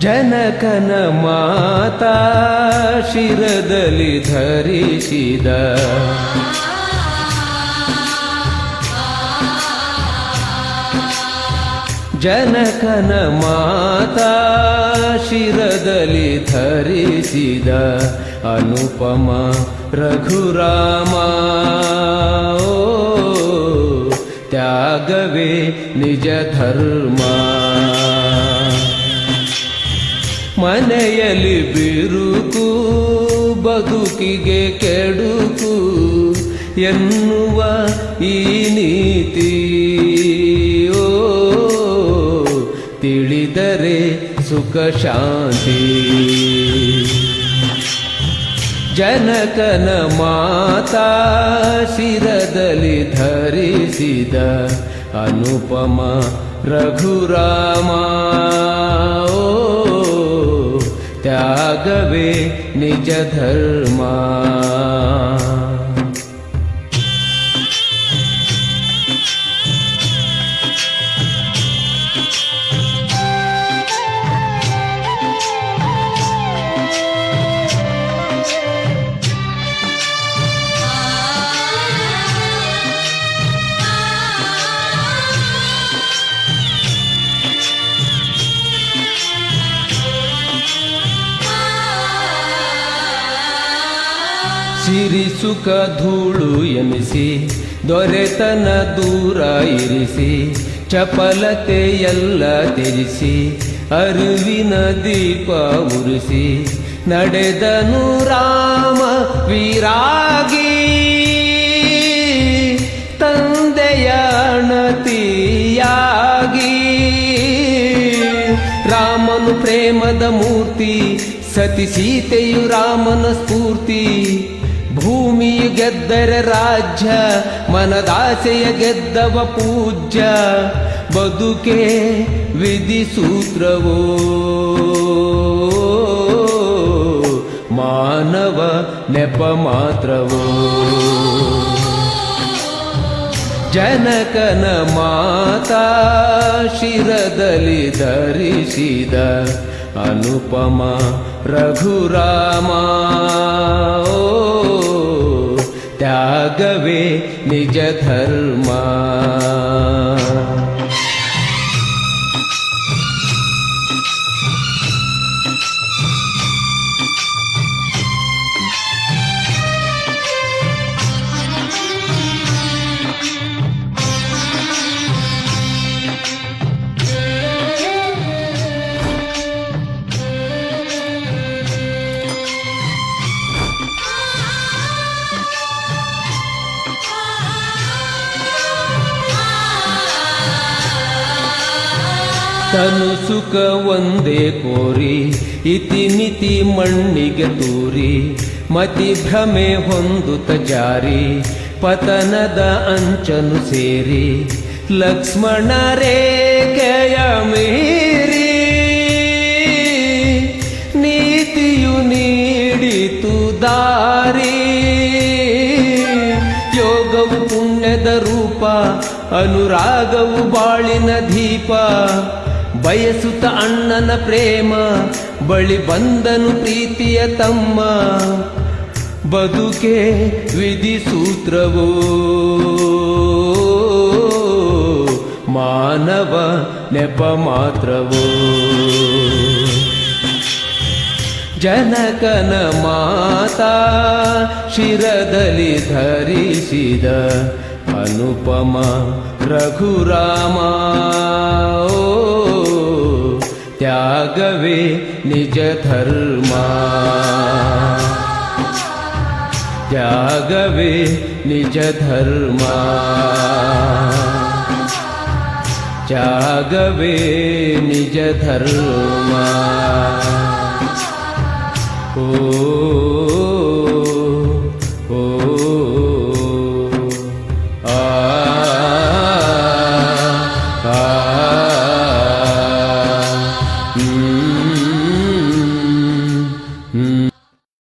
ಜನಕನ ಮಾತಾ ಶಿರದಲ್ಲಿ ಧರಿಸಿದ ಜನಕನ ಮಾತಾ ಶಿರದಲ್ಲಿ ಧರಿಸಿದ ಅನುಪಮ ರಘುರಾಮ ಓ, ತ್ಯಾಗವೇ ನಿಜ ಧರ್ಮ ಮನೆಯಲ್ಲಿ ಬಿರುಕು, ಬದುಕಿಗೆ ಕೆಡುಕು ಎನ್ನುವ ಈ ನೀತಿ. ಓ, ತಿಳಿದರೆ ಸುಖ ಶಾಂತಿ. ಜನಕನ ಮಾತಾ ಶಿರದಲ್ಲಿ ಧರಿಸಿದ ಅನುಪಮ ರಘುರಾಮ. राघवे निजधर्मा। ಸುಖ ಧೂಳು ಎನಿಸಿ, ದೊರೆತನ ದೂರ ಇರಿಸಿ, ಚಪಲತೆ ಎಲ್ಲ ತ್ಯಜಿಸಿ, ಅರಿವಿನ ದೀಪ ಉರಿಸಿ, ನಡೆದನು ರಾಮ ವಿರಾಗಿ. ತಂದೆಯ ಅಣತಿಯಾಗಿ. ರಾಮನು ಪ್ರೇಮದ ಮೂರ್ತಿ, ಸತಿ ಸೀತೆಯು ರಾಮನ ಸ್ಫೂರ್ತಿ. ಭೂಮಿಯು ಗೆದ್ದರೆ ರಾಜ್ಯ, ಮನದಾಸೆಯ ಗೆದ್ದವ ಪೂಜ್ಯ. ಬದುಕೆ ವಿಧಿ ಸೂತ್ರವೋ? ಮಾನವ ನೆಪ ಮಾತ್ರವೋ? ಜನಕನ ಮಾತಾ ಶಿರದಲ್ಲಿ ಧರಿಸಿದ ಅನುಪಮ ರಘುರಾಮ. ಓ, ತ್ಯಾಗವೇ ತನು ಸುಖ ಒಂದೇ ಕೋರಿ ಇತಿಮಿತಿ ಮಣ್ಣಿಗೆ ತೂರಿ, ಮತಿ ಭ್ರಮೆ ಹೊಂದುತ್ತ ಜಾರಿ, ಪತನದ ಅಂಚನು ಸೇರಿ, ಲಕ್ಷ್ಮಣ ರೇಖೆಯ ಮೀರಿ. ನೀತಿಯು ನೀಡಿತು ದಾರಿ, ಯೋಗವು ಪುಣ್ಯದ ರೂಪ, ಅನುರಾಗವು ಬಾಳಿನ ದೀಪ ಬಯಸುತ್ತ ಅಣ್ಣನ ಪ್ರೇಮ, ಬಳಿ ಬಂದನು ಪ್ರೀತಿಯ ತಮ್ಮ. ಬದುಕೆ ವಿಧಿ ಸೂತ್ರವೋ? ಮಾನವ ನೆಪ ಮಾತ್ರವೋ? ಜನಕನ ಮಾತಾ ಶಿರದಲ್ಲಿ ಧರಿಸಿದ ಅನುಪಮ ರಘುರಾಮ. त्यागवे निज धर्म जागवे निज धर्म जागवे निज धर्मो